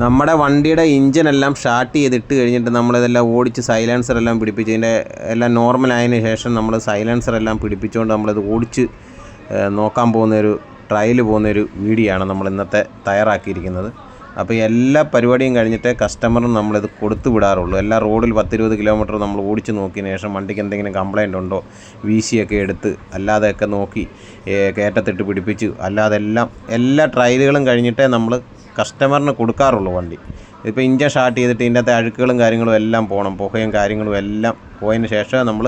നമ്മുടെ വണ്ടിയുടെ എല്ലാം സ്റ്റാർട്ട് ചെയ്തിട്ട് കഴിഞ്ഞിട്ട് നമ്മളിതെല്ലാം ഓടിച്ച് സൈലൻസർ എല്ലാം പിടിപ്പിച്ച് ഇതിന്റെ എല്ലാം നോർമൽ ആയതിനു ശേഷം നമ്മൾ സൈലൻസർ എല്ലാം പിടിപ്പിച്ചുകൊണ്ട് നമ്മളിത് ഓടിച്ച് നോക്കാൻ പോകുന്നൊരു ട്രയൽ പോകുന്നൊരു വീഡിയോ ആണ് നമ്മൾ ഇന്നത്തെ തയ്യാറാക്കിയിരിക്കുന്നത്. അപ്പോൾ എല്ലാ പരിപാടിയും കഴിഞ്ഞിട്ട് കസ്റ്റമറിന് നമ്മളിത് കൊടുത്തു വിടാറുള്ളൂ. എല്ലാ റോഡിൽ പത്തിരുപത് കിലോമീറ്റർ നമ്മൾ ഓടിച്ച് നോക്കിയതിന് ശേഷം വണ്ടിക്ക് എന്തെങ്കിലും കംപ്ലൈന്റ് ഉണ്ടോ വി സി ഒക്കെ എടുത്ത് അല്ലാതെയൊക്കെ നോക്കി കയറ്റത്തിട്ട് പിടിപ്പിച്ച് അല്ലാതെല്ലാം എല്ലാ ട്രയലുകളും കഴിഞ്ഞിട്ടേ നമ്മൾ കസ്റ്റമറിന് കൊടുക്കാറുള്ളൂ വണ്ടി. ഇപ്പോൾ ഇഞ്ചൻ സ്റ്റാർട്ട് ചെയ്തിട്ട് ഇതിന്റെ അഴുക്കുകളും കാര്യങ്ങളും എല്ലാം പോകണം പുകയും കാര്യങ്ങളും എല്ലാം പോയതിന് ശേഷമേ നമ്മൾ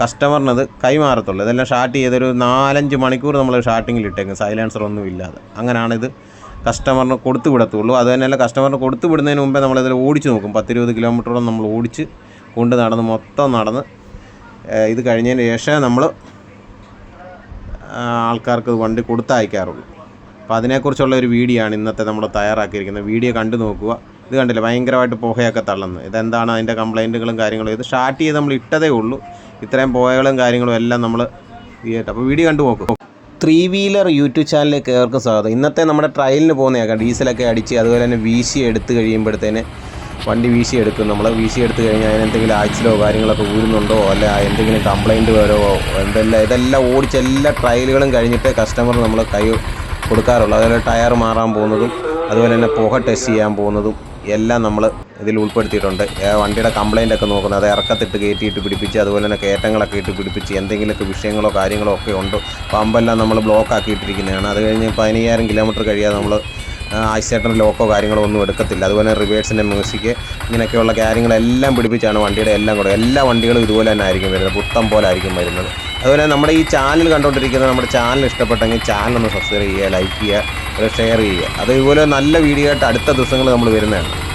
കസ്റ്റമറിനത് കൈമാറത്തുള്ളൂ. ഇതെല്ലാം സ്റ്റാർട്ട് ചെയ്തൊരു നാലഞ്ച് മണിക്കൂർ നമ്മൾ സ്റ്റാർട്ടിങ്ങിൽ ഇട്ടേക്കും. സൈലൻസർ ഒന്നും ഇല്ലാതെ. അങ്ങനെയാണിത് കസ്റ്റമറിന് കൊടുത്തു വിടത്തുള്ളൂ. അത് തന്നെയല്ല കസ്റ്റമറിന് കൊടുത്തു വിടുന്നതിന് മുമ്പേ നമ്മളിതിൽ ഓടിച്ച് നോക്കും. പത്തിരുപത് കിലോമീറ്ററോളം നമ്മൾ ഓടിച്ച് കൊണ്ട് നടന്ന് മൊത്തം നടന്ന് ഇത് കഴിഞ്ഞതിന് ശേഷമേ നമ്മൾ ആൾക്കാർക്ക് വണ്ടി കൊടുത്തയക്കാറുള്ളൂ. അപ്പോൾ അതിനെക്കുറിച്ചുള്ള ഒരു വീഡിയോ ആണ് ഇന്നത്തെ നമ്മൾ തയ്യാറാക്കിയിരിക്കുന്നത്. വീഡിയോ കണ്ടു നോക്കുക. ഇത് കണ്ടില്ല? ഭയങ്കരമായിട്ട് പുകയൊക്കെ തള്ളുന്നു. ഇതെന്താണ് അതിന്റെ കംപ്ലൈന്റുകളും കാര്യങ്ങളും? ഇത് സ്റ്റാർട്ട് ചെയ്ത് നമ്മൾ ഇട്ടതേ ഉള്ളൂ. ഇത്രയും പുകകളും കാര്യങ്ങളും എല്ലാം നമ്മൾ ചെയ്യട്ടെ അപ്പോൾ വീഡിയോ കണ്ടു നോക്കും. ത്രീ വീലർ യൂട്യൂബ് ചാനലിലേക്ക് ഏവർക്കും സ്വാഗതം. ഇന്നത്തെ നമ്മുടെ ട്രയലിന് പോകുന്നതൊക്കെ ഡീസലൊക്കെ അടിച്ച് അതുപോലെ തന്നെ വീശി എടുത്ത് കഴിയുമ്പോഴത്തേന് വണ്ടി വീശി എടുക്കും. നമ്മൾ വീശി എടുത്തു കഴിഞ്ഞാൽ അതിനെന്തെങ്കിലും ആക്സിലോ കാര്യങ്ങളൊക്കെ ഊരുന്നുണ്ടോ? അല്ല എന്തെങ്കിലും കംപ്ലൈന്റ് വരുമോ എന്തെല്ലാം? ഇതെല്ലാം ഓടിച്ച് എല്ലാ ട്രയലുകളും കഴിഞ്ഞിട്ട് കസ്റ്റമർ നമ്മൾ കൈ കൊടുക്കാറുള്ളൂ. അതുപോലെ ടയർ മാറാൻ പോകുന്നതും അതുപോലെ തന്നെ പുക ടെസ്റ്റ് ചെയ്യാൻ പോകുന്നതും എല്ലാം നമ്മൾ ഇതിൽ ഉൾപ്പെടുത്തിയിട്ടുണ്ട്. വണ്ടിയുടെ കംപ്ലൈന്റ് ഒക്കെ നോക്കുന്നത് അത് ഇറക്കത്തിട്ട് കയറ്റിയിട്ട് പിടിപ്പിച്ച് അതുപോലെ തന്നെ കയറ്റങ്ങളൊക്കെ ഇട്ട് പിടിപ്പിച്ച് എന്തെങ്കിലുമൊക്കെ വിഷയങ്ങളോ കാര്യങ്ങളോ ഒക്കെ ഉണ്ട്? പമ്പെല്ലാം നമ്മൾ ബ്ലോക്ക് ആക്കിയിട്ടിരിക്കുന്നതാണ്. അത് കഴിഞ്ഞ് പതിനയ്യായിരം കിലോമീറ്റർ കഴിയാതെ നമ്മൾ ആക്സിലേറ്റർ ലോക്കോ കാര്യങ്ങളോ ഒന്നും എടുക്കത്തില്ല. അതുപോലെ റിവേഴ്സിന്റെ മ്യൂസിക് ഇങ്ങനെയൊക്കെയുള്ള കാര്യങ്ങളെല്ലാം പിടിപ്പിച്ചാണ് വണ്ടിയുടെ എല്ലാം കൂടെ എല്ലാ വണ്ടികളും ഇതുപോലെ തന്നെ ആയിരിക്കും വരുന്നത്. പുത്തം പോലെ ആയിരിക്കും വരുന്നത്. അതുപോലെ നമ്മുടെ ഈ ചാനൽ കണ്ടുകൊണ്ടിരിക്കുന്ന നമ്മുടെ ചാനൽ ഇഷ്ടപ്പെട്ടെങ്കിൽ ചാനൽ ഒന്ന് സബ്സ്ക്രൈബ് ചെയ്യുക ലൈക്ക് ചെയ്യുക ഷെയർ ചെയ്യുക. അതേപോലെ നല്ല വീഡിയോ ആയിട്ട് അടുത്ത ദിവസങ്ങൾ നമ്മൾ വരുന്നതാണ്.